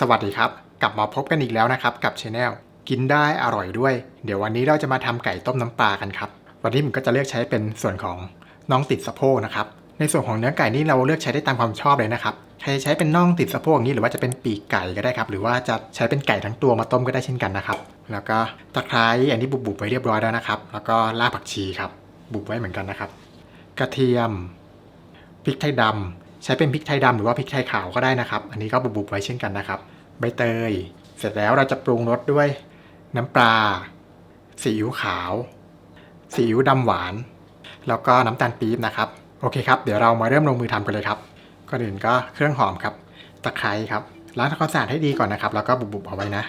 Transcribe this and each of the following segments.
สวัสดีครับ กลับมาพบกันอีกแล้วนะครับกับช anel กินได้อร่อยด้วย เดี๋ยววันนี้เราจะมาทำไก่ต้มน้ำปลากันครับ วันนี้ผมก็จะเลือกใช้เป็นส่วนของน่องติดสะโพกนะครับ ในส่วนของเนื้อไก่นี่เราเลือกใช้ได้ตามความชอบเลยนะครับ ใครใช้เป็นน่องติดสะโพกอย่างนี้หรือว่าจะเป็นปีกไก่ก็ได้ครับ หรือว่าจะใช้เป็นไก่ทั้งตัวมาต้มก็ได้เช่นกันนะครับ แล้วก็ตะไคร้อันนี้บุบๆไว้เรียบร้อยแล้วนะครับ แล้วก็รากผักชีครับ บุบไว้เหมือนกันนะครับ กระเทียม พริกไทยดำ ใช้เป็นพริกไทยดำหรือว่าพริกไทยขาวก็ได้นะครับ อันนี้ก็บุบๆไว้เช่นกันนะครับ ใบเตย เสร็จแล้วเราจะปรุงรสด้วย น้ำปลาซีอิ๊วขาวซีอิ๊วดำหวาน แล้วก็น้ำตาลปี๊บนะครับ โอเคครับ เดี๋ยวเรามาเริ่มลงมือทำกันเลยครับ ก่อนอื่นก็เครื่องหอมครับ ตะไคร้ครับ ล้างทำความสะอาดให้ดีก่อนนะครับ แล้วก็บุบๆเอาไว้นะ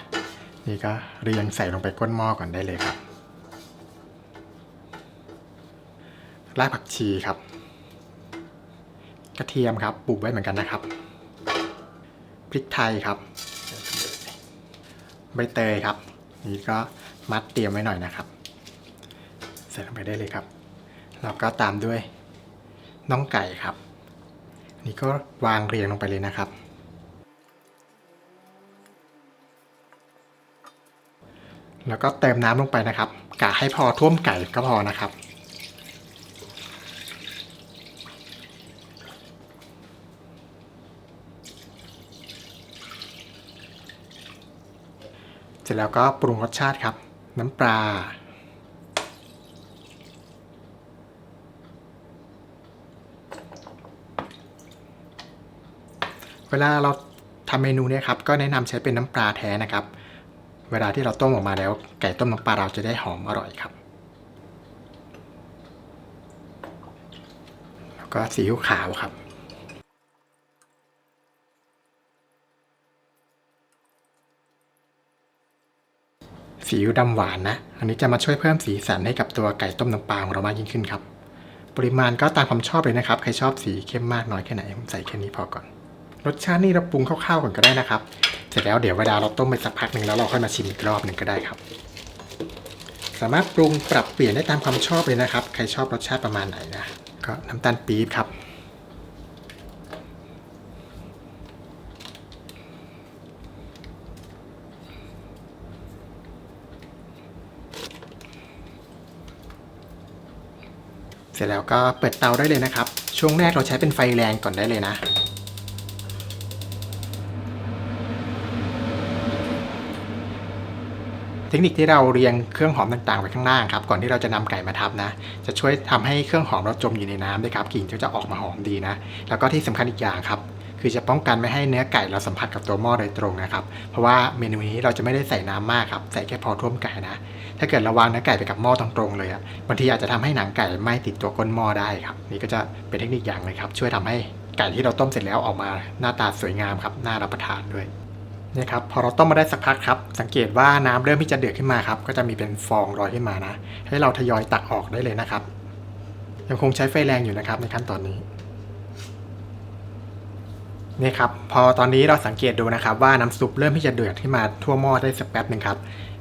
นี่ก็เรียงใส่ลงไปก้นหม้อก่อนได้เลยครับรากผักชีครับ กระเทียมครับบุบไว้เหมือนกันนะครับ พริกไทยครับ ใบเตยครับ นี่ก็มัดเตรียมไว้หน่อยนะครับ ใส่ลงไปได้เลยครับแล้วก็ตามด้วยน่องไก่ครับ นี่ก็วางเรียงลงไปเลยนะครับ แล้วก็เติมน้ำลงไปนะครับกะให้พอท่วมไก่ก็พอนะครับ เสร็จแล้วก็ปรุงรสชาติครับ น้ำปลา เวลาเราทำเมนูเนี้ครับ ก็แนะนำใช้เป็นน้ำปลาแท้นะครับ เวลาที่เราต้มออกมาแล้ว ไก่ต้มน้ำปลาเราจะได้หอมอร่อยครับ แล้วก็ซีอิ๊วขาวครับ สีอิ๊วดำหวานนะ อันนี้จะมาช่วยเพิ่มสีสันให้กับตัวไก่ต้มน้ำปลาของเรามากยิ่งขึ้นครับ ปริมาณก็ตามความชอบเลยนะครับ ใครชอบสีเข้มมากน้อยแค่ไหนผมใส่แค่นี้พอก่อน รสชาตินี่เราปรุงคร่าวๆก่อนก็ได้นะครับ เสร็จแล้วเดี๋ยวเวลาเราต้มไปสักพักหนึ่งแล้วเราค่อยมาชิมอีกรอบหนึ่งก็ได้ครับ สามารถปรุงปรับเปลี่ยนได้ตามความชอบเลยนะครับ ใครชอบรสชาติประมาณไหนนะ ก็น้ำตาลปี๊บครับ ร็จแล้วก็เปิดเตาได้เลยนะครับ ช่วงแรกเราใช้เป็นไฟแรงก่อนได้เลยนะเทคนิคที่เราเรียงเครื่องหอมต่างๆไว้ข้างล่างครับก่อนที่เราจะนำไก่มาทับนะ จะช่วยทำให้เครื่องหอมเราจมอยู่ในน้ำด้วยครับกลิ่นจะออกมาหอมดีนะ แล้วก็ที่สำคัญอีกอย่างครับ คือจะป้องกันไม่ให้เนื้อไก่เราสัมผัสกับตัวหม้อโดยตรงนะครับ เพราะว่าเมนูนี้เราจะไม่ได้ใส่น้ำมากครับใส่แค่พอท่วมไก่นะ ถ้าเกิดเราวางเนื้อไก่ไปกับหม้อตรงๆเลยอะบางทีอาจจะทำให้หนังไก่ไหม้ติดตัวก้นหม้อได้ครับ นี่ก็จะเป็นเทคนิคอย่างเลยครับ ช่วยทำให้ไก่ที่เราต้มเสร็จแล้วออกมาหน้าตาสวยงามครับน่ารับประทานด้วยเนี่ยครับพอเราต้มมาได้สักพักครับ สังเกตว่าน้ำเริ่มที่จะเดือดขึ้นมาครับ ก็จะมีเป็นฟองลอยขึ้นมานะ ให้เราทยอยตักออกได้เลยนะครับ ยังคงใช้ไฟแรงอยู่นะครับในขั้นตอนนี้ นี่ครับพอตอนนี้เราสังเกตดูนะครับ ว่าน้ำซุปเริ่มที่จะเดือดขึ้นมาทั่วหม้อได้สักแป๊บหนึ่งครับ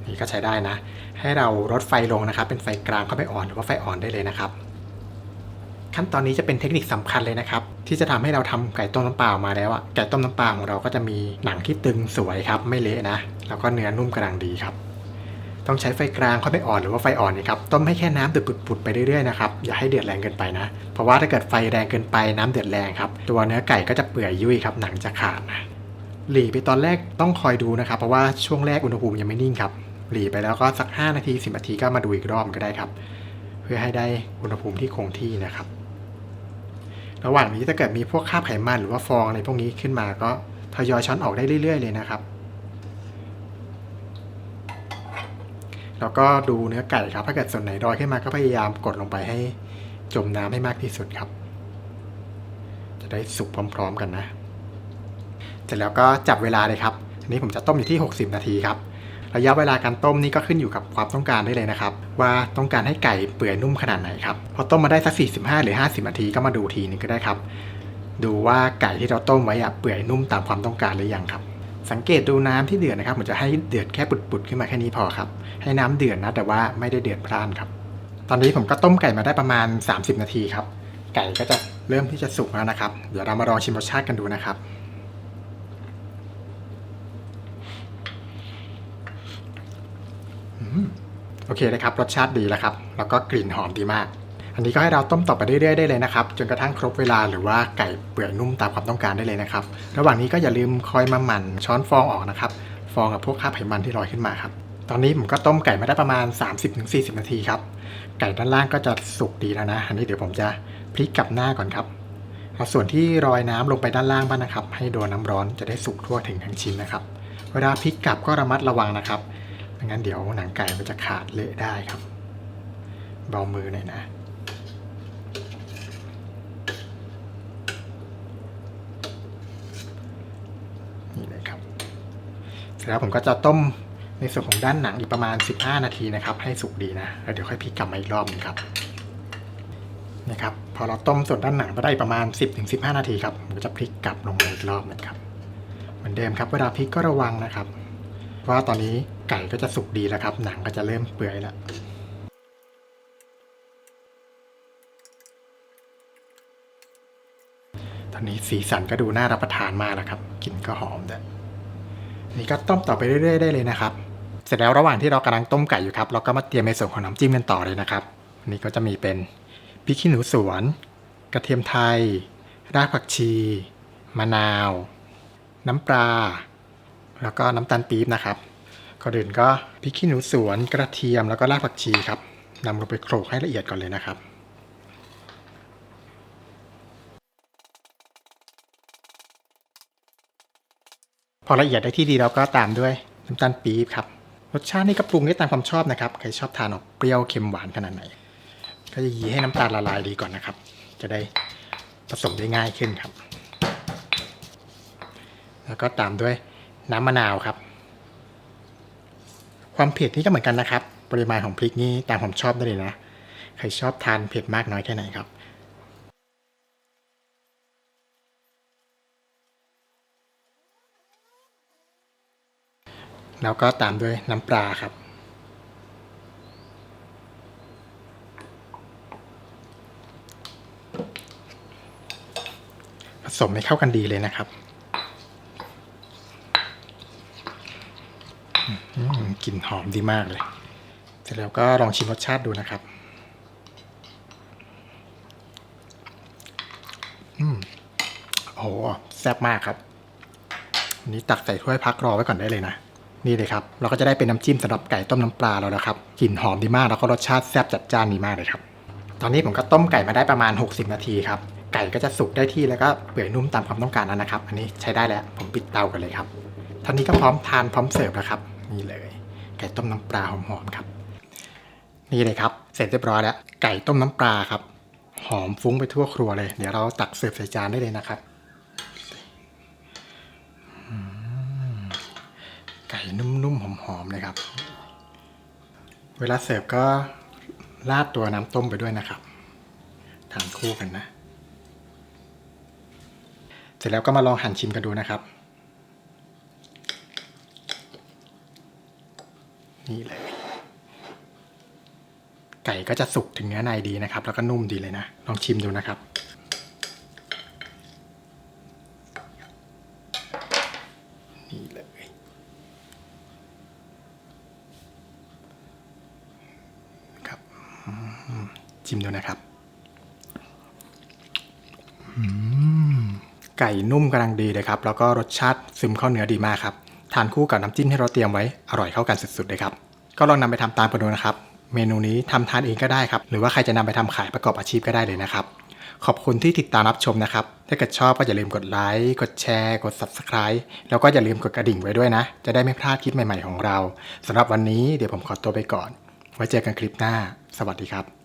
นี่ก็ใช้ได้นะ ให้เราลดไฟลงนะครับ เป็นไฟกลางเข้าไปอ่อนหรือว่าไฟอ่อนได้เลยนะครับ ขั้นตอนนี้จะเป็นเทคนิคสำคัญเลยนะครับ ที่จะทำให้เราทำไก่ต้มน้ำปลาออกมาแล้วอะไก่ต้มน้ำปลาของเราก็จะมีหนังที่ตึงสวยครับ ไม่เละนะ แล้วก็เนื้อนุ่มกระดังดีครับ ต้องใช้ไฟกลางเข้าไปอ่อนหรือว่าไฟอ่อนนี่ครับต้มให้แค่น้ำเดือดปุดๆไปเรื่อยๆนะครับอย่าให้เดือดแรงเกินไปนะ เพราะว่าถ้าเกิดไฟแรงเกินไปน้ำเดือดแรงครับตัวเนื้อไก่ก็จะเปื่อยยุ่ยครับหนังจะขาดนะหลีไปตอนแรกต้องคอยดูนะครับ เพราะว่าช่วงแรกอุณหภูมิยังไม่นิ่งครับหลีไปแล้วก็สัก 5 นาที 10 นาทีก็มาดูอีกรอบก็ได้ครับ เพื่อให้ได้อุณหภูมิที่คงที่นะครับ ระหว่างนี้ถ้าเกิดมีพวกคราบไขมันหรือว่าฟองอะไรพวกนี้ขึ้นมาก็ทยอยช้อนออกได้เรื่อย ๆ เลยนะครับ แล้วก็ดูเนื้อไก่ครับ ถ้าเกิดส่วนไหนลอยขึ้นมาก็พยายามกดลงไปให้จมน้ำให้มากที่สุดครับ จะได้สุกพร้อม ๆ กันนะเสร็จแล้วก็จับเวลาเลยครับอันนี้ผมจะต้มอยู่ที่ 60 นาทีครับระยะเวลาการต้มนี่ก็ขึ้นอยู่กับความต้องการได้เลยนะครับ ว่าต้องการให้ไก่เปื่อยนุ่มขนาดไหนครับพอต้มมาได้สัก 45 หรือ 50 นาทีก็มาดูทีนึงก็ได้ครับ ดูว่าไก่ที่เราต้มไว้อะเปื่อยนุ่มตามความต้องการหรือยังครับ สังเกตดูน้ำที่เดือดนะครับผมจะให้เดือดแค่ปุดๆขึ้นมาแค่นี้พอครับ ให้น้ำเดือดนะแต่ว่าไม่ได้เดือดพร่านครับ ตอนนี้ผมก็ต้มไก่มาได้ประมาณ 30 นาทีครับ ไก่ก็จะเริ่มที่จะสุกแล้วนะครับ เดี๋ยวเรามาลองชิมรสชาติกันดูนะครับ โอเคนะครับ รสชาติดีแล้วครับ แล้วก็กลิ่นหอมดีมาก อันนี้ก็ให้เราต้มต่อไปเรื่อยๆได้เลยนะครับ จนกระทั่งครบเวลาหรือว่าไก่เปื่อยนุ่มตามความต้องการได้เลยนะครับ ระหว่างนี้ก็อย่าลืมคอยมาหมั่นช้อนฟองออกนะครับ ฟองกับพวกคราบไขมันที่ลอยขึ้นมาครับ ตอนนี้ผมก็ต้มไก่มาได้ประมาณ 30-40 นาทีครับ ไก่ด้านล่างก็จะสุกดีแล้วนะ อันนี้เดี๋ยวผมจะพลิกกลับหน้าก่อนครับเอาส่วนที่รอยน้ำลงไปด้านล่างบ้างนะครับ ให้โดนน้ำร้อนจะได้สุกทั่วถึงทั้งชิ้นนะครับ เวลาพลิกกลับก็ระมัดระวังนะครับไม่งั้นเดี๋ยวหนังไก่มันจะขาดเละได้ครับ เบามือหน่อยนะ นี่เลยครับ เสร็จ แล้วผมก็จะต้มในส่วนของด้านหนังอีกประมาณ 15 นาทีนะครับ ให้สุกดีนะแล้วเดี๋ยวค่อยพลิกกลับมาอีกรอบหนึงครับนะครับพอเราต้มส่วนด้านหนังไปได้ประมาณ 10-15 นาทีครับผมก็จะพลิกกลับลงมาอีกรอบหนึงครับเหมือนเดิมครับเวลาพลิกก็ระวังนะครับเพราะว่าตอนนี้ไก่ก็จะสุกดีแล้วครับ หนังก็จะเริ่มเปื่อยแล้วตอนนี้สีสันก็ดูน่ารับประทานมากแล้วครับกลิ่นก็หอมด้วย นี่ก็ต้มต่อไปเรื่อยๆได้เลยนะครับ เสร็จแล้วระหว่างที่เรากำลังต้มไก่อยู่ครับ เราก็มาเตรียมในส่วนของน้ำจิ้มกันต่อเลยนะครับนนี้ก็จะมีเป็นพริกขี้หนูสวน กระเทียมไทย รากผักชี มะนาว น้ำปลา แล้วก็น้ำตาลปี๊บนะครับก่อนอื่นก็พริกขี้หนูสวน กระเทียมแล้วก็รากผักชีครับนำลงไปโขลกให้ละเอียดก่อนเลยนะครับ พอละเอียดได้ที่ดีเราก็ตามด้วยน้ำตาลปี๊บครับรสชาตินี่ก็ปรุงได้ตามความชอบนะครับใครชอบทานออกเปรี้ยวเค็มหวานขนาดไหน ก็จะยีให้น้ำตาลละลายดีก่อนนะครับ จะได้ผสมได้ง่ายขึ้นครับ แล้วก็ตามด้วยน้ำมะนาวครับ ความเผ็ดนี่ก็เหมือนกันนะครับ ปริมาณของพริกนี่ตามความชอบได้เลยนะ ใครชอบทานเผ็ดมากน้อยแค่ไหนครับ แล้วก็ตามด้วยน้ำปลาครับ ผสมให้เข้ากันดีเลยนะครับกลิ่นหอมดีมากเลย เสร็จแล้วก็ลองชิมรสชาติดูนะครับ อืมโอ้โห แซ่บมากครับนนี้ตักใส่ถ้วยพักรอไว้ก่อนได้เลยนะ นี่เลยครับเราก็จะได้เป็นน้ำจิ้มสำหรับไก่ต้มน้ำปลาแล้วนะครับกลิ่นหอมดีมากแล้วก็รสชาติแซ่บจัดจ้านดีมากเลยครับ ตอนนี้ผมก็ต้มไก่มาได้ประมาณ 60 นาทีครับไก่ก็จะสุกได้ที่แล้วก็เปื่อยนุ่มตามความต้องการแล้วนะครับ อันนี้ใช้ได้แล้วผมปิดเตากันเลยครับตอนนี้ก็พร้อมทานพร้อมเสิร์ฟแล้วครับ นี่เลย ไก่ต้มน้ำปลาหอมๆครับ นี่เลยครับ เสร็จเรียบร้อยแล้ว ไก่ต้มน้ำปลาครับ หอมฟุ้งไปทั่วครัวเลย เดี๋ยวเราตักเสิร์ฟใส่จานได้เลยนะครับ ไก่ นุ่มๆ หอมๆเลยครับ เวลาเสิร์ฟก็ราดตัวน้ำต้มไปด้วยนะครับ ทานคู่กันนะ เสร็จแล้วก็มาลองหั่นชิมกันดูนะครับ นี่เลย ไก่ก็จะสุกถึงเนื้อในดีนะครับ แล้วก็นุ่มดีเลยนะ ลองชิมดูนะครับ นี่เลย ครับ อืมชิมดูนะครับไก่นุ่มกำลังดีเลยครับ แล้วก็รสชาติซึมเข้าเนื้อดีมากครับ ทานคู่กับน้ำจิ้มที่เราเตรียมไว้อร่อยเข้ากันสุดๆเลยครับ ก็ลองนำไปทำตามกันดูนะครับ เมนูนี้ทำทานเองก็ได้ครับ หรือว่าใครจะนำไปทำขายประกอบอาชีพก็ได้เลยนะครับ ขอบคุณที่ติดตามรับชมนะครับ ถ้าเกิดชอบก็อย่าลืมกดไลค์ กดแชร์ กด Subscribe แล้วก็อย่าลืมกดกระดิ่งไว้ด้วยนะ จะได้ไม่พลาดคลิปใหม่ๆของเราสำหรับวันนี้เดี๋ยวผมขอตัวไปก่อน ไว้เจอกันคลิปหน้า สวัสดีครับ